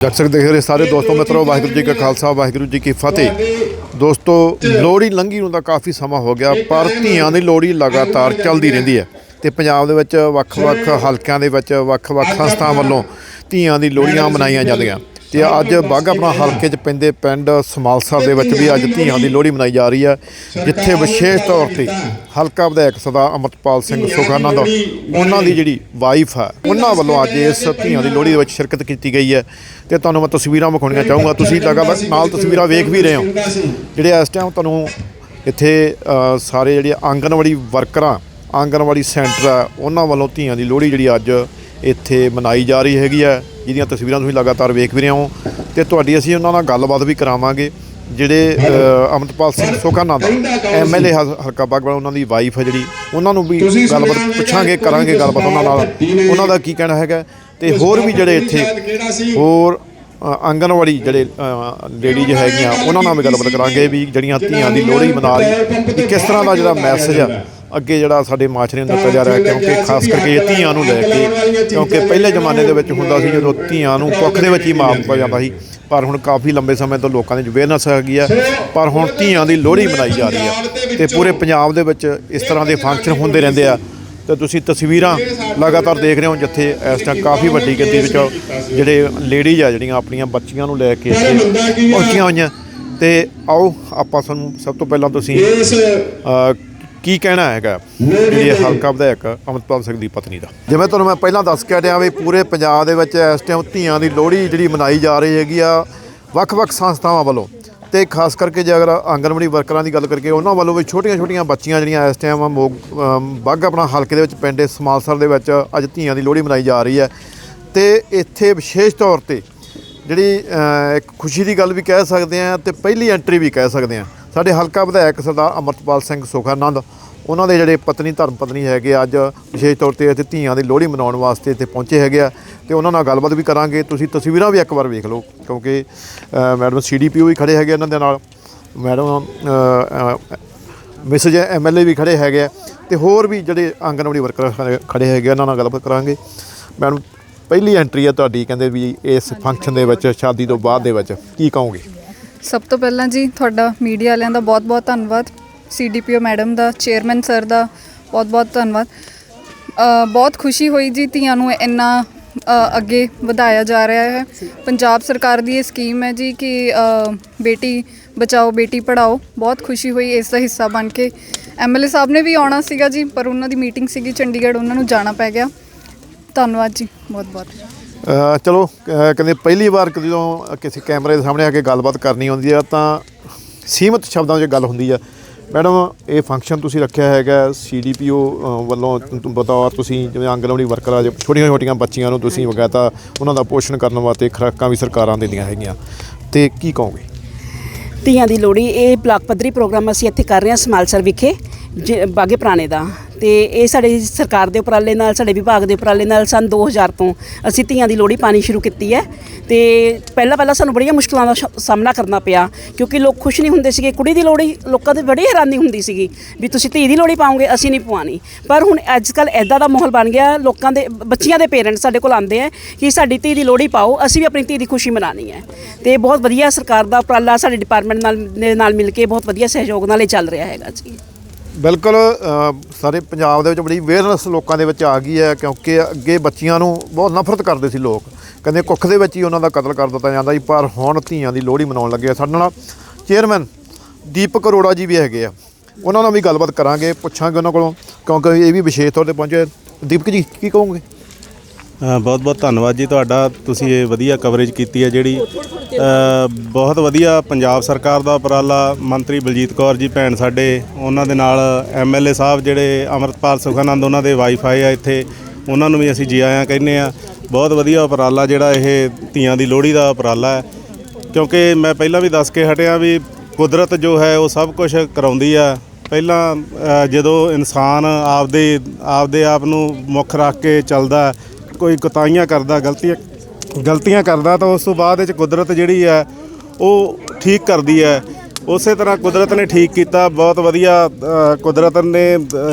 ਦਰਸ਼ਕ ਦੇਖ ਰਹੇ ਸਾਰੇ ਦੋਸਤੋ ਮਿੱਤਰੋ ਵਾਹਿਗੁਰੂ ਜੀ ਕਾ ਖਾਲਸਾ ਵਾਹਿਗੁਰੂ ਜੀ ਕੀ ਫਤਿਹ। ਦੋਸਤੋ ਲੋਹੜੀ ਲੰਘੀ ਨੂੰ ਤਾਂ ਕਾਫੀ ਸਮਾਂ ਹੋ ਗਿਆ ਪਰ ਧੀਆਂ ਦੀ ਲੋਹੜੀ ਲਗਾਤਾਰ ਚੱਲਦੀ ਰਹਿੰਦੀ ਹੈ। ਤੇ ਪੰਜਾਬ ਦੇ ਵਿੱਚ ਵੱਖ-ਵੱਖ ਹਲਕਿਆਂ ਦੇ ਵਿੱਚ ਵੱਖ-ਵੱਖ ਸੰਸਥਾਵਾਂ ਵੱਲੋਂ ਧੀਆਂ ਦੀ ਲੋਹੜੀਆਂ ਮਨਾਈਆਂ ਜਾਂਦੀਆਂ। ਤੇ ਅੱਜ ਆਪਣਾ ਹਲਕੇ 'ਚ ਪੈਂਦੇ ਪਿੰਡ ਸਮਾਲਸਾ ਦੇ ਵਿੱਚ ਵੀ ਅੱਜ ਧੀਆਂ ਦੀ ਲੋਹੜੀ ਮਨਾਈ ਜਾ ਰਹੀ ਹੈ ਜਿੱਥੇ ਵਿਸ਼ੇਸ਼ ਤੌਰ ਤੇ ਹਲਕਾ ਵਿਧਾਇਕ ਸਦਾ ਅਮਰਪਾਲ ਸਿੰਘ ਸੁਖਾਨੰਦ ਉਹਨਾਂ ਦੀ ਜਿਹੜੀ ਵਾਈਫ ਹੈ ਉਹਨਾਂ ਵੱਲੋਂ ਅੱਜ ਇਸ ਧੀਆਂ ਦੀ ਲੋਹੜੀ ਦੇ ਵਿੱਚ ਸ਼ਿਰਕਤ ਕੀਤੀ ਗਈ ਹੈ। ਤੇ ਤੁਹਾਨੂੰ ਮੈਂ ਤਸਵੀਰਾਂ ਵਿਖਾਉਣੀਆਂ ਚਾਹੂੰਗਾ। ਤੁਸੀਂ ਲਗਾਤਾਰ ਨਾਲ ਤਸਵੀਰਾਂ ਵੇਖ ਵੀ ਰਹੇ ਹੋ। ਜਿਹੜੇ ਇਸ ਟਾਈਮ ਤੁਹਾਨੂੰ ਇੱਥੇ ਸਾਰੇ ਜਿਹੜੇ ਆਂਗਨਵਾੜੀ ਵਰਕਰਾਂ ਆਂਗਨਵਾੜੀ ਸੈਂਟਰ ਆ ਉਹਨਾਂ ਵੱਲੋਂ ਧੀਆਂ ਦੀ ਲੋਹੜੀ ਜਿਹੜੀ ਅੱਜ ਇੱਥੇ ਮਨਾਈ ਜਾ ਰਹੀ ਹੈਗੀ ਹੈ। ਜਿਹਦੀਆਂ ਤਸਵੀਰਾਂ ਤੁਸੀਂ ਲਗਾਤਾਰ ਵੇਖ ਵੀ ਰਹੇ ਹੋ। ਤੇ ਤੁਹਾਡੀ ਅਸੀਂ ਉਹਨਾਂ ਨਾਲ ਗੱਲਬਾਤ ਵੀ ਕਰਾਵਾਂਗੇ ਜਿਹੜੇ ਅਮਰਪਾਲ ਸਿੰਘ ਸੋਖਾਨੰਦ ਐਮਐਲਏ ਹਲਕਾ ਬਾਗਵਾਲ ਉਹਨਾਂ ਦੀ ਵਾਈਫ ਹੈ ਜਿਹੜੀ। ਉਹਨਾਂ ਨੂੰ ਵੀ ਗੱਲਬਾਤ ਪੁੱਛਾਂਗੇ ਕਰਾਂਗੇ ਗੱਲਬਾਤ ਉਹਨਾਂ ਨਾਲ। ਉਹਨਾਂ ਦਾ ਕੀ ਕਹਿਣਾ ਹੈਗਾ? ਤੇ ਹੋਰ ਵੀ ਜਿਹੜੇ ਇੱਥੇ ਹੋਰ ਆਂਗਨਵਾੜੀ ਜਿਹੜੇ ਲੇਡੀਜ਼ ਹੈਗੀਆਂ ਉਹਨਾਂ ਨਾਲ ਵੀ ਗੱਲਬਾਤ ਕਰਾਂਗੇ ਵੀ ਜਿਹੜੀਆਂ ਧੀਆਂ ਦੀ ਲੋਹੜੀ ਮਨਾ ਰਹੀ ਕਿਸ ਤਰ੍ਹਾਂ ਦਾ ਜਿਹੜਾ ਮੈਸੇਜ ਆ। ਅੱਗੇ ਜਿਹੜਾ ਸਾਡੇ ਮਾਚਰੇ ਨੂੰ ਦਿੱਤਾ ਜਾ ਰਿਹਾ ਕਿਉਂਕਿ ਖਾਸ ਕਰਕੇ ਇਹ ਧੀਆਂ ਨੂੰ ਲੈ ਕੇ ਕਿਉਂਕਿ ਪਹਿਲੇ ਜ਼ਮਾਨੇ ਦੇ ਵਿੱਚ ਹੁੰਦਾ ਸੀ ਜਦੋਂ ਧੀਆਂ ਨੂੰ ਕੁੱਖ ਦੇ ਵਿੱਚ ਹੀ ਮਾਰ ਦਿੱਤਾ ਜਾਂਦਾ ਸੀ। ਪਰ ਹੁਣ ਕਾਫੀ ਲੰਬੇ ਸਮੇਂ ਤੋਂ ਲੋਕਾਂ ਦੀ ਅਵੇਅਰਨੈਸ ਹੈਗੀ ਆ। ਪਰ ਹੁਣ ਧੀਆਂ ਦੀ ਲੋਹੜੀ ਮਨਾਈ ਜਾ ਰਹੀ ਆ ਤੇ ਪੂਰੇ ਪੰਜਾਬ ਦੇ ਵਿੱਚ ਇਸ ਤਰ੍ਹਾਂ ਦੇ ਫੰਕਸ਼ਨ ਹੁੰਦੇ ਰਹਿੰਦੇ ਆ। ਤੇ ਤੁਸੀਂ ਤਸਵੀਰਾਂ ਲਗਾਤਾਰ ਦੇਖ ਰਹੇ ਹੋ ਜਿੱਥੇ ਇਸ ਟਾਈਮ ਕਾਫੀ ਵੱਡੀ ਗਿਣਤੀ ਵਿੱਚ ਜਿਹੜੇ ਲੇਡੀਜ਼ ਆ ਜਿਹੜੀਆਂ ਆਪਣੀਆਂ ਬੱਚੀਆਂ ਨੂੰ ਲੈ ਕੇ ਪਹੁੰਚੀਆਂ ਹੋਈਆਂ। ਤੇ ਆਓ ਆਪਾਂ ਤੁਹਾਨੂੰ ਸਭ ਤੋਂ ਪਹਿਲਾਂ ਤੁਸੀਂ ਕੀ ਕਹਿਣਾ ਹੈਗਾ? ਜਿਹੜੀ ਇਹ ਹਲਕਾ ਵਿਧਾਇਕ ਅਮਰਪਾਲ ਸਿੰਘ ਦੀ ਪਤਨੀ ਦਾ। ਜਿਵੇਂ ਤੁਹਾਨੂੰ ਮੈਂ ਪਹਿਲਾਂ ਦੱਸ ਕੇ ਹਟਿਆ ਵੀ ਪੂਰੇ ਪੰਜਾਬ ਦੇ ਵਿੱਚ ਇਸ ਟਾਈਮ ਧੀਆਂ ਦੀ ਲੋਹੜੀ ਜਿਹੜੀ ਮਨਾਈ ਜਾ ਰਹੀ ਹੈਗੀ ਆ ਵੱਖ-ਵੱਖ ਸੰਸਥਾਵਾਂ ਵੱਲੋਂ। ਤੇ ਖਾਸ ਕਰਕੇ ਜੇ ਅਗਰ ਆਂਗਨਵਾੜੀ ਵਰਕਰਾਂ ਦੀ ਗੱਲ ਕਰੀਏ ਉਹਨਾਂ ਵੱਲੋਂ ਵੀ ਛੋਟੀਆਂ-ਛੋਟੀਆਂ ਬੱਚੀਆਂ ਜਿਹੜੀਆਂ ਇਸ ਟਾਈਮ ਮੋਗ ਬਾਘਾ ਆਪਣਾ ਹਲਕੇ ਦੇ ਵਿੱਚ ਪਿੰਡ ਸਮਾਲਸਰ ਦੇ ਵਿੱਚ ਅੱਜ ਧੀਆਂ ਦੀ ਲੋਹੜੀ ਮਨਾਈ ਜਾ ਰਹੀ ਹੈ। ਤੇ ਇੱਥੇ ਵਿਸ਼ੇਸ਼ ਤੌਰ ਤੇ ਜਿਹੜੀ ਇੱਕ ਖੁਸ਼ੀ ਦੀ ਗੱਲ ਵੀ ਕਹਿ ਸਕਦੇ ਆ ਤੇ ਪਹਿਲੀ ਐਂਟਰੀ ਵੀ ਕਹਿ ਸਕਦੇ ਆ ਸਾਡੇ ਹਲਕਾ ਵਿਧਾਇਕ ਸਰਦਾਰ ਅਮਰਤਪਾਲ ਸਿੰਘ ਸੁਖਾਨੰਦ ਉਹਨਾਂ ਦੇ ਜਿਹੜੇ ਪਤਨੀ ਧਰਮ ਪਤਨੀ ਹੈਗੇ ਅੱਜ ਵਿਸ਼ੇਸ਼ ਤੌਰ ਤੇ ਇੱਥੇ ਧੀਆਂ ਦੀ ਲੋਹੜੀ ਮਨਾਉਣ ਵਾਸਤੇ ਇੱਥੇ ਪਹੁੰਚੇ ਹੈਗੇ ਆ ਤੇ ਉਹਨਾਂ ਨਾਲ ਗੱਲਬਾਤ ਵੀ ਕਰਾਂਗੇ। ਤੁਸੀਂ ਤਸਵੀਰਾਂ ਵੀ ਇੱਕ ਵਾਰ ਵੇਖ ਲਓ ਕਿਉਂਕਿ ਅ, ਮੈਡਮ ਸੀਡੀਪੀਓ ਵੀ ਖੜੇ ਹੈਗੇ ਇਹਨਾਂ ਦੇ ਨਾਲ ਮੈਡਮ ਮਿਸਜ ਐਮਐਲਏ ਵੀ ਖੜੇ ਹੈਗੇ ਆ ਤੇ ਹੋਰ ਵੀ ਜਿਹੜੇ ਆਂਗਨਵਾੜੀ ਵਰਕਰ ਖੜੇ- ਖੜੇ ਹੈਗੇ ਆ, ਉਹਨਾਂ ਨਾਲ ਗੱਲਬਾਤ ਕਰਾਂਗੇ। ਮੈਡਮ ਪਹਿਲੀ ਐਂਟਰੀ ਹੈ ਤੁਹਾਡੀ ਕਹਿੰਦੇ ਵੀ ਇਸ ਫੰਕਸ਼ਨ ਦੇ ਵਿੱਚ ਸ਼ਾਦੀ ਤੋਂ ਬਾਅਦ ਦੇ ਵਿੱਚ ਕੀ ਕਹੋਗੇ? ਸਭ ਤੋਂ ਪਹਿਲਾਂ ਜੀ ਤੁਹਾਡਾ ਮੀਡੀਆ ਵਾਲਿਆਂ ਦਾ ਬਹੁਤ-ਬਹੁਤ ਧੰਨਵਾਦ ਸੀਡੀਪੀਓ ਮੈਡਮ ਦਾ, ਚੇਅਰਮੈਨ ਸਰ ਦਾ ਬਹੁਤ-ਬਹੁਤ ਧੰਨਵਾਦ। ਬਹੁਤ ਖੁਸ਼ੀ ਹੋਈ ਜੀ ਧੀਆਂ ਨੂੰ ਇੰਨਾ ਅੱਗੇ ਵਧਾਇਆ ਜਾ ਰਿਹਾ ਹੈ। ਪੰਜਾਬ ਸਰਕਾਰ ਦੀ ਇਹ ਸਕੀਮ ਹੈ ਜੀ ਕਿ ਬੇਟੀ ਬਚਾਓ, ਬੇਟੀ ਪੜਾਓ ਬਹੁਤ ਖੁਸ਼ੀ ਹੋਈ ਇਸ ਦਾ ਹਿੱਸਾ ਬਣ ਕੇ। ਐਮਐਲਏ ਸਾਹਿਬ ਨੇ ਵੀ ਆਉਣਾ ਸੀਗਾ ਜੀ, ਪਰ ਉਹਨਾਂ ਦੀ ਮੀਟਿੰਗ ਸੀਗੀ ਚੰਡੀਗੜ੍ਹ, ਉਹਨਾਂ ਨੂੰ ਜਾਣਾ ਪੈ ਗਿਆ। ਧੰਨਵਾਦ ਜੀ ਬਹੁਤ-ਬਹੁਤ ਚਲੋ ਕਹਿੰਦੇ ਪਹਿਲੀ ਵਾਰ ਜਦੋਂ ਕਿਸੇ ਕੈਮਰੇ ਦੇ ਸਾਹਮਣੇ ਆ ਕੇ ਗੱਲਬਾਤ ਕਰਨੀ ਹੁੰਦੀ ਆ, ਤਾਂ ਸੀਮਤ ਸ਼ਬਦਾਂ 'ਚ ਗੱਲ ਹੁੰਦੀ ਆ। ਮੈਡਮ, ਇਹ ਫੰਕਸ਼ਨ ਤੁਸੀਂ ਰੱਖਿਆ ਹੈਗਾ ਸੀਡੀਪੀਓ ਵੱਲੋਂ ਬਤੌਰ ਤੁਸੀਂ ਜਿਵੇਂ ਆਂਗਨਵਾੜੀ ਵਰਕਰ ਆ ਜੋ ਛੋਟੀਆਂ ਛੋਟੀਆਂ ਬੱਚੀਆਂ ਨੂੰ ਤੁਸੀਂ ਵਗਾਤਾ ਉਹਨਾਂ ਦਾ ਪੋਸ਼ਣ ਕਰਨ ਵਾਸਤੇ ਖੁਰਾਕਾਂ ਵੀ ਸਰਕਾਰਾਂ ਦਿੰਦੀਆਂ ਹੈਗੀਆਂ। ਤੇ ਕੀ ਕਹੋਗੇ? ਧੀਆਂ ਦੀ ਲੋਹੜੀ, ਇਹ ਬਲਾਕ ਪੱਧਰੀ ਪ੍ਰੋਗਰਾਮ ਅਸੀਂ ਇੱਥੇ ਕਰ ਰਹੇ ਹਾਂ ਸਮਾਲਸਰ ਵਿਖੇ, ਜ- ਬਾਗੇ ਪੁਰਾਣੇ ਦਾ। ਤੇ ਇਹ ਸਾਡੇ ਸਰਕਾਰ ਦੇ ਉਪਰਾਲੇ ਨਾਲ, ਸਾਡੇ ਵਿਭਾਗ ਦੇ ਉਪਰਾਲੇ ਨਾਲ ਸਨ 2000 ਤੋਂ ਅਸੀਂ ਧੀਆਂ ਦੀ ਲੋਹੜੀ ਪਾਣੀ ਸ਼ੁਰੂ ਕੀਤੀ ਹੈ। ਤੇ ਪਹਿਲਾਂ ਪਹਿਲਾਂ ਸਾਨੂੰ ਬੜੀਆਂ ਮੁਸ਼ਕਲਾਂ ਦਾ ਸਾਹਮਣਾ ਕਰਨਾ ਪਿਆ, ਕਿਉਂਕਿ ਲੋਕ ਖੁਸ਼ ਨਹੀਂ ਹੁੰਦੇ ਸੀਗੇ। ਕੁੜੀ ਦੀ ਲੋਹੜੀ ਲੋਕਾਂ ਦੇ ਬੜੀ ਹੈਰਾਨੀ ਹੁੰਦੀ ਸੀਗੀ ਵੀ ਤੁਸੀਂ ਧੀ ਦੀ ਲੋਹੜੀ ਪਾਉਂਗੇ ਅਸੀਂ ਨਹੀਂ ਪਵਾਣੀ। ਪਰ ਹੁਣ ਅੱਜ ਕੱਲ ਐਦਾਂ ਦਾ ਮਾਹੌਲ ਬਣ ਗਿਆ, ਲੋਕਾਂ ਦੇ ਬੱਚੀਆਂ ਦੇ ਪੇਰੈਂਟਸ ਸਾਡੇ ਕੋਲ ਆਉਂਦੇ ਆ ਕਿ ਸਾਡੀ ਧੀ ਦੀ ਲੋਹੜੀ ਪਾਓ, ਅਸੀਂ ਵੀ ਆਪਣੀ ਧੀ ਦੀ ਖੁਸ਼ੀ ਮਨਾਣੀ ਹੈ। ਤੇ ਬਹੁਤ ਵਧੀਆ ਸਰਕਾਰ ਦਾ ਉਪਰਾਲਾ ਸਾਡੇ ਡਿਪਾਰਟਮੈਂਟ ਨਾਲ ਦੇ ਨਾਲ ਮਿਲ ਕੇ ਬਹੁਤ ਵਧੀਆ ਸਹਿਯੋਗ ਨਾਲ ਇਹ ਚੱਲ ਰਿਹਾ ਹੈਗਾ ਜੀ। ਬਿਲਕੁਲ ਸਾਰੇ ਪੰਜਾਬ ਦੇ ਵਿੱਚ ਬੜੀ ਅਵੇਅਰਨੈਸ ਲੋਕਾਂ ਦੇ ਵਿੱਚ ਆ ਗਈ ਹੈ ਕਿਉਂਕਿ ਅੱਗੇ ਬੱਚੀਆਂ ਨੂੰ ਬਹੁਤ ਨਫ਼ਰਤ ਕਰਦੇ ਸੀ ਲੋਕ। ਕਹਿੰਦੇ ਕੁੱਖ ਦੇ ਵਿੱਚ ਹੀ ਉਹਨਾਂ ਦਾ ਕਤਲ ਕਰ ਦਿੱਤਾ ਜਾਂਦਾ ਸੀ, ਪਰ ਹੁਣ ਧੀਆਂ ਦੀ ਲੋਹੜੀ ਮਨਾਉਣ ਲੱਗੇ ਆ। ਸਾਡੇ ਨਾਲ ਚੇਅਰਮੈਨ ਦੀਪਕ ਅਰੋੜਾ ਜੀ ਵੀ ਹੈਗੇ ਆ। ਉਹਨਾਂ ਨਾਲ ਵੀ ਗੱਲਬਾਤ ਕਰਾਂਗੇ, ਪੁੱਛਾਂਗੇ ਉਹਨਾਂ ਕੋਲੋਂ, ਕਿਉਂਕਿ ਇਹ ਵੀ ਵਿਸ਼ੇਸ਼ ਤੌਰ ਤੇ ਪਹੁੰਚੇ। ਦੀਪਕ ਜੀ, ਕੀ ਕਹੋਗੇ? ਬਹੁਤ ਬਹੁਤ ਧੰਨਵਾਦ ਜੀ ਤੁਹਾਡਾ। ਤੁਸੀਂ ਇਹ ਵਧੀਆ ਕਵਰੇਜ ਕੀਤੀ ਹੈ ਜਿਹੜੀ ਬਹੁਤ ਵਧੀਆ ਪੰਜਾਬ ਸਰਕਾਰ ਦਾ ਉਪਰਾਲਾ। ਮੰਤਰੀ ਬਲਜੀਤ ਕੌਰ ਜੀ ਭੈਣ ਸਾਡੇ, ਉਹਨਾਂ ਦੇ ਨਾਲ ਐਮਐਲਏ ਸਾਹਿਬ ਜਿਹੜੇ ਅਮਰਤਪਾਲ ਸੁਖਾਨੰਦ, ਉਹਨਾਂ ਦੇ ਵਾਈਫਾਈ ਆ ਇੱਥੇ, ਉਹਨਾਂ ਨੂੰ ਵੀ ਅਸੀਂ ਜੀ ਆਇਆਂ ਕਹਿੰਦੇ ਆ ਬਹੁਤ ਵਧੀਆ ਉਪਰਾਲਾ ਜਿਹੜਾ ਇਹ ਧੀਆਂ ਦੀ ਲੋਹੜੀ ਦਾ ਉਪਰਾਲਾ ਹੈ। ਕਿਉਂਕਿ ਮੈਂ ਪਹਿਲਾਂ ਵੀ ਦੱਸ ਕੇ ਹਟਿਆ ਵੀ ਕੁਦਰਤ ਜੋ ਹੈ ਉਹ ਸਭ ਕੁਝ ਕਰਾਉਂਦੀ ਆ। ਪਹਿਲਾਂ ਜਦੋਂ ਇਨਸਾਨ ਆਪਦੇ ਆਪਦੇ ਆਪ ਨੂੰ ਮੁੱਖ ਰੱਖ ਕੇ ਚੱਲਦਾ ਕੋਈ ਕੁਤਾਈਆਂ ਕਰਦਾ, ਗਲਤੀਆਂ ਗਲਤੀਆਂ ਕਰਦਾ, ਤਾਂ ਉਸ ਤੋਂ ਬਾਅਦ ਵਿੱਚ ਕੁਦਰਤ ਜਿਹੜੀ ਹੈ, ਉਹ ਠੀਕ ਕਰਦੀ ਹੈ। ਉਸੇ ਤਰ੍ਹਾਂ ਕੁਦਰਤ ਨੇ ਠੀਕ ਕੀਤਾ, ਬਹੁਤ ਵਧੀਆ ਕੁਦਰਤ ਨੇ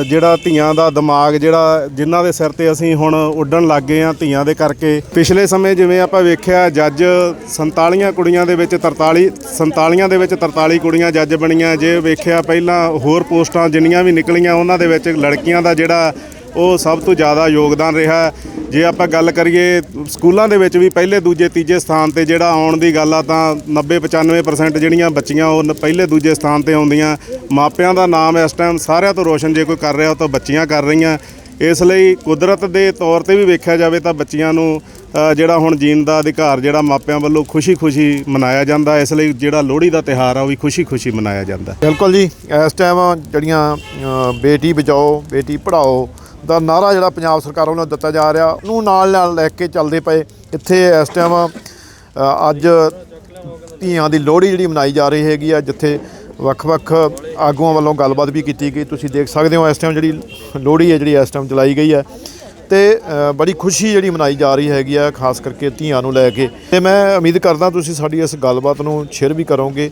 ਜਿਹੜਾ ਧੀਆਂ ਦਾ ਦਿਮਾਗ, ਜਿਹੜਾ ਜਿਨ੍ਹਾਂ ਦੇ ਸਿਰ ਤੇ ਅਸੀਂ ਹੁਣ ਉੱਡਣ ਲੱਗ ਗਏ ਆ ਧੀਆਂ ਦੇ ਕਰਕੇ। ਪਿਛਲੇ ਸਮੇਂ ਜਿਵੇਂ ਆਪਾਂ ਵੇਖਿਆ, ਜੱਜ 47 ਕੁੜੀਆਂ ਦੇ ਵਿੱਚ 43 47 ਦੇ ਵਿੱਚ 43 ਕੁੜੀਆਂ ਜੱਜ ਬਣੀਆਂ। ਜੇ ਵੇਖਿਆ ਪਹਿਲਾਂ ਹੋਰ ਪੋਸਟਾਂ ਜਿੰਨੀਆਂ ਵੀ ਨਿਕਲੀਆਂ, ਉਹਨਾਂ ਦੇ ਵਿੱਚ ਲੜਕੀਆਂ ਦਾ ਜਿਹੜਾ ਉਹ ਸਭ ਤੋਂ ਜ਼ਿਆਦਾ ਯੋਗਦਾਨ ਰਿਹਾ। ਜੇ ਆਪਾਂ ਗੱਲ ਕਰੀਏ ਸਕੂਲਾਂ ਦੇ ਵਿੱਚ ਵੀ ਪਹਿਲੇ, ਦੂਜੇ, ਤੀਜੇ ਸਥਾਨ ਤੇ ਜਿਹੜਾ ਆਉਣ ਦੀ ਗੱਲ ਆ ਤਾਂ 90 95% ਜਿਹੜੀਆਂ ਬੱਚੀਆਂ ਉਹ ਪਹਿਲੇ, ਦੂਜੇ ਸਥਾਨ ਤੇ ਆਉਂਦੀਆਂ। ਮਾਪਿਆਂ ਦਾ ਨਾਮ ਇਸ ਟਾਈਮ ਸਾਰਿਆਂ ਤੋਂ ਰੋਸ਼ਨ ਜੇ ਕੋਈ ਕਰ ਰਿਹਾ ਉਹ ਤਾਂ ਬੱਚੀਆਂ ਕਰ ਰਹੀਆਂ। ਇਸ ਲਈ ਕੁਦਰਤ ਦੇ ਤੌਰ ਤੇ ਵੀ ਵੇਖਿਆ ਜਾਵੇ ਤਾਂ ਬੱਚੀਆਂ ਨੂੰ ਜਿਹੜਾ ਹੁਣ ਜੀਣ ਦਾ ਅਧਿਕਾਰ ਜਿਹੜਾ ਮਾਪਿਆਂ ਵੱਲੋਂ ਖੁਸ਼ੀ-ਖੁਸ਼ੀ ਮਨਾਇਆ ਜਾਂਦਾ, ਇਸ ਲਈ ਜਿਹੜਾ ਲੋਹੜੀ ਦਾ ਤਿਉਹਾਰ ਆ ਉਹ ਵੀ ਖੁਸ਼ੀ-ਖੁਸ਼ੀ ਮਨਾਇਆ ਜਾਂਦਾ। ਬਿਲਕੁਲ ਜੀ, ਇਸ ਟਾਈਮ ਜਿਹੜੀਆਂ ਬੇਟੀ ਬਚਾਓ, ਬੇਟੀ ਪੜ੍ਹਾਓ ਦਾ ਨਾਰਾ ਜਿਹੜਾ ਪੰਜਾਬ ਸਰਕਾਰ ਵੱਲੋਂ ਦਿੱਤਾ ਜਾ ਰਿਹਾ, ਉਹਨੂੰ ਨਾਲ ਨਾਲ ਲੈ ਕੇ ਚੱਲਦੇ ਪਏ। ਇੱਥੇ ਇਸ ਟਾਈਮ ਅੱਜ ਧੀਆਂ ਦੀ ਲੋਹੜੀ ਜਿਹੜੀ ਮਨਾਈ ਜਾ ਰਹੀ ਹੈਗੀ ਆ, ਜਿੱਥੇ ਵੱਖ-ਵੱਖ ਆਗੂਆਂ ਵੱਲੋਂ ਗੱਲਬਾਤ ਵੀ ਕੀਤੀ ਗਈ। ਤੁਸੀਂ ਦੇਖ ਸਕਦੇ ਹੋ ਇਸ ਟਾਈਮ ਜਿਹੜੀ ਲੋਹੜੀ ਹੈ ਜਿਹੜੀ ਇਸ ਟਾਈਮ ਚਲਾਈ ਗਈ ਹੈ। ਤੇ ਬੜੀ ਖੁਸ਼ੀ ਜਿਹੜੀ ਮਨਾਈ ਜਾ ਰਹੀ ਹੈਗੀ ਆ, ਖਾਸ ਕਰਕੇ ਧੀਆਂ ਨੂੰ ਲੈ ਕੇ। ਤੇ ਮੈਂ ਉਮੀਦ ਕਰਦਾ ਤੁਸੀਂ ਸਾਡੀ ਇਸ ਗੱਲਬਾਤ ਨੂੰ ਸ਼ੇਅਰ ਵੀ ਕਰੋਗੇ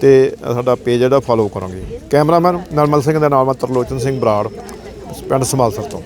ਤੇ ਸਾਡਾ ਪੇਜ ਜਿਹੜਾ ਫਾਲੋ ਕਰੋਗੇ। ਕੈਮਰਾਮੈਨ ਨਰਮਲ ਸਿੰਘ ਦੇ ਨਾਲ ਮੈਂ ਤਰਲੋਚਨ ਸਿੰਘ ਬਰਾੜ। ਪਿੰਡ ਸਮਾਲਸਰ ਤੋਂ।